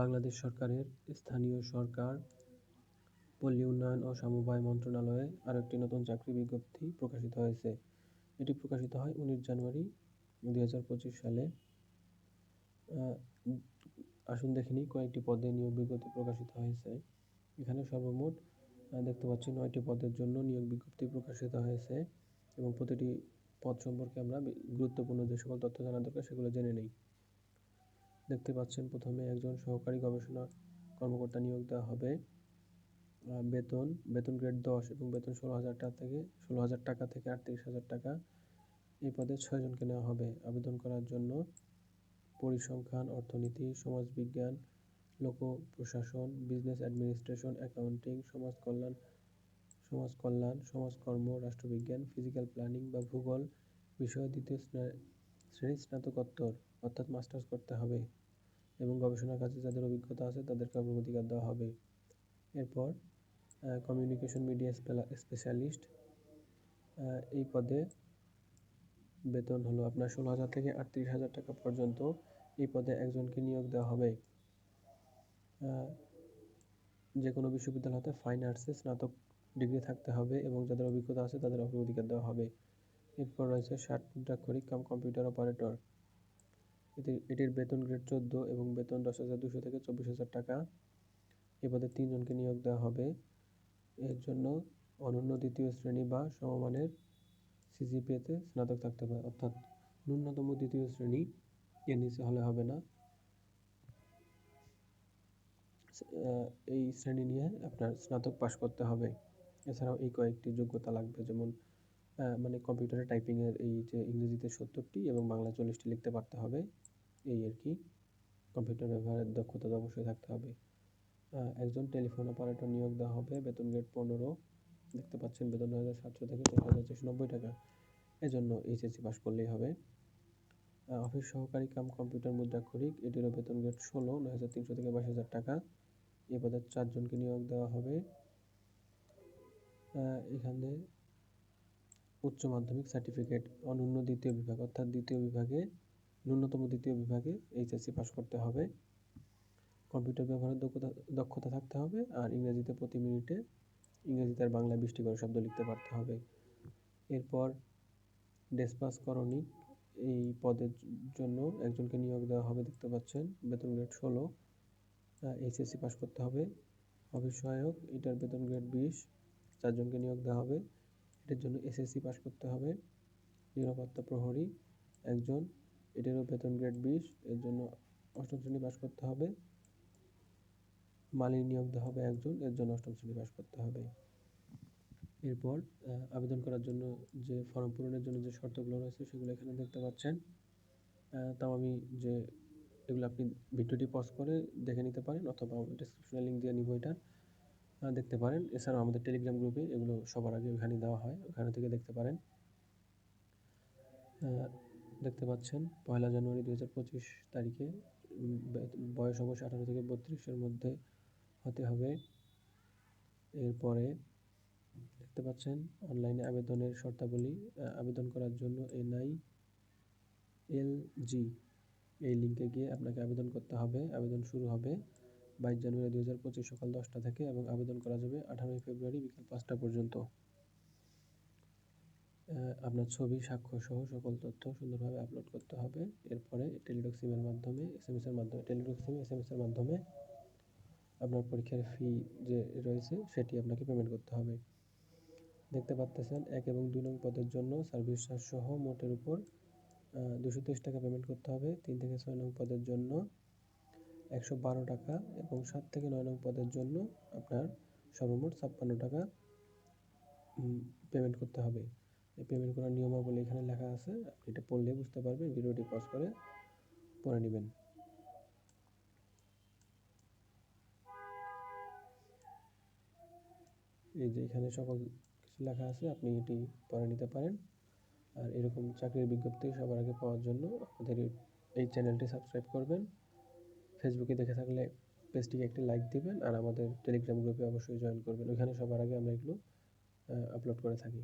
বাংলাদেশ সরকারের স্থানীয় সরকার, পল্লী উন্নয়ন ও সমবায় মন্ত্রণালয়ে আরও একটি নতুন চাকরি বিজ্ঞপ্তি প্রকাশিত হয়েছে। এটি প্রকাশিত হয় উনিশ জানুয়ারি দুই হাজার পঁচিশ সালে। আসুন দেখে নিই কয়েকটি পদে নিয়োগ বিজ্ঞপ্তি প্রকাশিত হয়েছে। এখানে সর্বমোট দেখতে পাচ্ছি নয়টি পদের জন্য নিয়োগ বিজ্ঞপ্তি প্রকাশিত হয়েছে এবং প্রতিটি পদ সম্পর্কে আমরা গুরুত্বপূর্ণ যে সকল তথ্য জানা দরকার সেগুলো জেনে নিই দেখতে পাচ্ছেন প্রথমে একজন সহকারী গবেষণা কর্মকর্তা নিয়োগ দেওয়া হবে। বেতন বেতন গ্রেড দশ এবং বেতন ষোলো হাজার টাকা থেকে, ষোলো হাজার টাকা থেকে আটত্রিশ হাজার টাকা। এই পদে ছয়জনকে নেওয়া হবে আবেদন করার জন্য। পরিসংখ্যান, অর্থনীতি, সমাজবিজ্ঞান লোক প্রশাসন বিজনেস অ্যাডমিনিস্ট্রেশন অ্যাকাউন্টিং সমাজ কল্যাণ সমাজ কল্যাণ সমাজকর্ম, রাষ্ট্রবিজ্ঞান ফিজিক্যাল প্ল্যানিং বা ভূগোল বিষয়ে দ্বিতীয় শ্রেণির স্নাতকোত্তর অর্থাৎ মাস্টার্স করতে হবে। এবং গবেষণার কাজে যাদের অভিজ্ঞতা আছে তাদেরকে অগ্রাধিকার দেওয়া হবে। এরপর কমিউনিকেশন মিডিয়া স্পেশালিস্ট এই পদে বেতন হলো আপনার ষোলো হাজার থেকে আটত্রিশ হাজার টাকা পর্যন্ত। এই পদে একজনকে নিয়োগ দেওয়া হবে। যে কোনো বিশ্ববিদ্যালয় হতে ফাইন আর্টসে স্নাতক ডিগ্রি থাকতে হবে এবং যাদের অভিজ্ঞতা আছে তাদের অগ্রাধিকার দেওয়া হবে। এরপর রয়েছে ষাট মুদ্রাক্ষরিক কাম কম্পিউটার অপারেটর। এটির বেতন গ্রেড চোদ্দ এবং বেতন দশ হাজার দুশো থেকে চব্বিশ হাজার টাকা। এ পদে তিনজনকে নিয়োগ দেওয়া হবে। এর জন্য অনন্য দ্বিতীয় শ্রেণি বা সমমানের সিজিপিএতে স্নাতক থাকতে হবে। অর্থাৎ ন্যূনতম দ্বিতীয় শ্রেণি এর নিচে হলে হবে না। এই শ্রেণি নিয়ে আপনার স্নাতক পাশ করতে হবে। এছাড়াও এই কয়েকটি যোগ্যতা লাগবে। যেমন মানে কম্পিউটারে টাইপিংয়ের এই যে ইংরেজিতে সত্তরটি এবং বাংলা চল্লিশটি লিখতে পারতে হবে। এই আর কি কম্পিউটার ব্যবহারের দক্ষতা তো অবশ্যই থাকতে হবে। একজন টেলিফোন অপারেটর নিয়োগ দেওয়া হবে, বেতন গ্রেড পনেরো, দেখতে পাচ্ছেন বেতন নয় হাজার সাতশো থেকে চার হাজার চারশো নব্বই টাকা। এজন্য এইচএসসি পাশ করলেই হবে। অফিস সহকারী কাম কম্পিউটার মুদ্রাক্ষরিক এটিরও বেতন গ্রেড ষোলো, নয় হাজার তিনশো থেকে বাইশ হাজার টাকা। এ পদে চারজনকে নিয়োগ দেওয়া হবে। এখানে উচ্চ মাধ্যমিক সার্টিফিকেট অনন্য দ্বিতীয় বিভাগ, অর্থাৎ দ্বিতীয় বিভাগে ন্যূনতম দ্বিতীয় বিভাগে এইচএসসি পাস করতে হবে। কম্পিউটার ব্যবহারের দক্ষতা দক্ষতা থাকতে হবে আর ইংরেজিতে প্রতি মিনিটে ইংরেজিতে আর বাংলায় বৃষ্টি করে শব্দ লিখতে পারতে হবে। এরপর ডেসপাস করণিক এই পদের জন্য একজনকে নিয়োগ দেওয়া হবে, দেখতে পাচ্ছেন, বেতন গ্রেড ষোলো। এইচএসসি পাস করতে হবে। অফিস সহায়ক এটার বেতন গ্রেড বিশ। চারজনকে নিয়োগ দেওয়া হবে। এটার জন্য এসএসসি পাস করতে হবে। নিরাপত্তা প্রহরী একজন। এটারও বেতন গ্রেড বিশ, এর জন্য অষ্টম শ্রেণি পাস করতে হবে। মালিক নিয়োগ হবে একজন, এর জন্য অষ্টম শ্রেণি পাস করতে হবে। এরপর আবেদন করার জন্য যে ফর্ম পূরণের জন্য যে শর্তগুলো রয়েছে, সেগুলো এখানে দেখতে পাচ্ছেন। তাও আমি যে এগুলো আপনি ভিডিওটি পজ করে দেখে নিতে পারেন, অথবা ডিসক্রিপশনে লিঙ্ক দিয়ে নিব এটা। দেখতে পারেন। এছাড়াও আমাদের টেলিগ্রাম গ্রুপে এগুলো সবার আগে ওখানে দেওয়া হয়, ওখানে থেকে দেখতে পারেন। দেখতে পাচ্ছেন, পয়লা জানুয়ারি দু হাজার পঁচিশ তারিখে বয়স অবশ্যই আঠারো থেকে বত্রিশের মধ্যে হতে হবে। এরপরে দেখতে পাচ্ছেন, অনলাইনে আবেদনের শর্তাবলী আবেদন করার জন্য এনআই এল জি এই লিঙ্কে গিয়ে আপনাকে আবেদন করতে হবে। আবেদন শুরু হবে বাইশ জানুয়ারি দু পঁচিশ সকাল দশটা থেকে এবং আবেদন করা যাবে আঠারোই ফেব্রুয়ারি বিকাল পাঁচটা পর্যন্ত। আপনার ছবি স্বাক্ষর সহ সকল তথ্য সুন্দরভাবে আপলোড করতে হবে। এরপরে টেলিটক সিমের মাধ্যমে এস এম এসের মাধ্যমে টেলিটক সিম এস এম এসের মাধ্যমে আপনার পরীক্ষার ফি যে রয়েছে, সেটি আপনাকে পেমেন্ট করতে হবে। দেখতে পাচ্তেছেন, এক এবং দুই নং পদের জন্য সার্ভিস চার্জ সহ মোটের উপর দুশো তেইশ টাকা পেমেন্ট করতে হবে। তিন থেকে ছয় নং পদের জন্য একশো বারো টাকা এবং সাত থেকে নয় নং পদের জন্য আপনার সর্বমোট ছাপ্পান্ন টাকা পেমেন্ট করতে হবে। পেমেন্ট করার নিয়মাবলী এখানে লেখা আছে। আপনি এটা পড়লে বুঝতে পারবেন, ভিডিওটি পজ করে পড়ে নেবেন। এই যে এখানে সকল কিছু লেখা আছে, আপনি এটি পড়ে নিতে পারেন। আর এরকম চাকরির বিজ্ঞপ্তি সবার আগে পাওয়ার জন্য আমাদের এই চ্যানেলটি সাবস্ক্রাইব করবেন। ফেসবুকে দেখে থাকলে পেজটিকে একটি লাইক দিবেন, আর আমাদের টেলিগ্রাম গ্রুপে অবশ্যই জয়েন করবেন। ওইখানে সবার আগে আমরা এগুলো আপলোড করে থাকি।